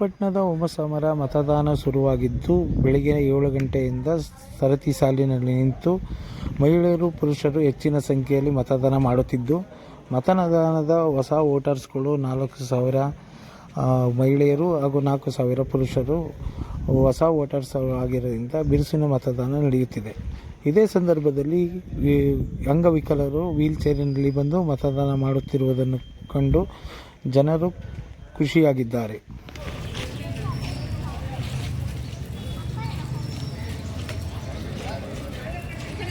ಶ್ರೀರಂಗಪಟ್ಟಣದ ಉಮಸಮರ ಮತದಾನ ಶುರುವಾಗಿದ್ದು, ಬೆಳಗ್ಗೆ ಏಳು ಗಂಟೆಯಿಂದ ಸರತಿ ಸಾಲಿನಲ್ಲಿ ನಿಂತು ಮಹಿಳೆಯರು ಪುರುಷರು ಹೆಚ್ಚಿನ ಸಂಖ್ಯೆಯಲ್ಲಿ ಮತದಾನ ಮಾಡುತ್ತಿದ್ದು, ಮತದಾನದ ಹೊಸ ವೋಟರ್ಸ್ಗಳು ನಾಲ್ಕು ಸಾವಿರ ಮಹಿಳೆಯರು ಹಾಗೂ ನಾಲ್ಕು ಸಾವಿರ ಪುರುಷರು ಹೊಸ ವೋಟರ್ಸ್ ಆಗಿರೋದ್ರಿಂದ ಬಿರುಸಿನ ಮತದಾನ ನಡೆಯುತ್ತಿದೆ. ಇದೇ ಸಂದರ್ಭದಲ್ಲಿ ಅಂಗವಿಕಲರು ವೀಲ್ ಚೇರಿನಲ್ಲಿ ಬಂದು ಮತದಾನ ಮಾಡುತ್ತಿರುವುದನ್ನು ಕಂಡು ಜನರು ಖುಷಿಯಾಗಿದ್ದಾರೆ.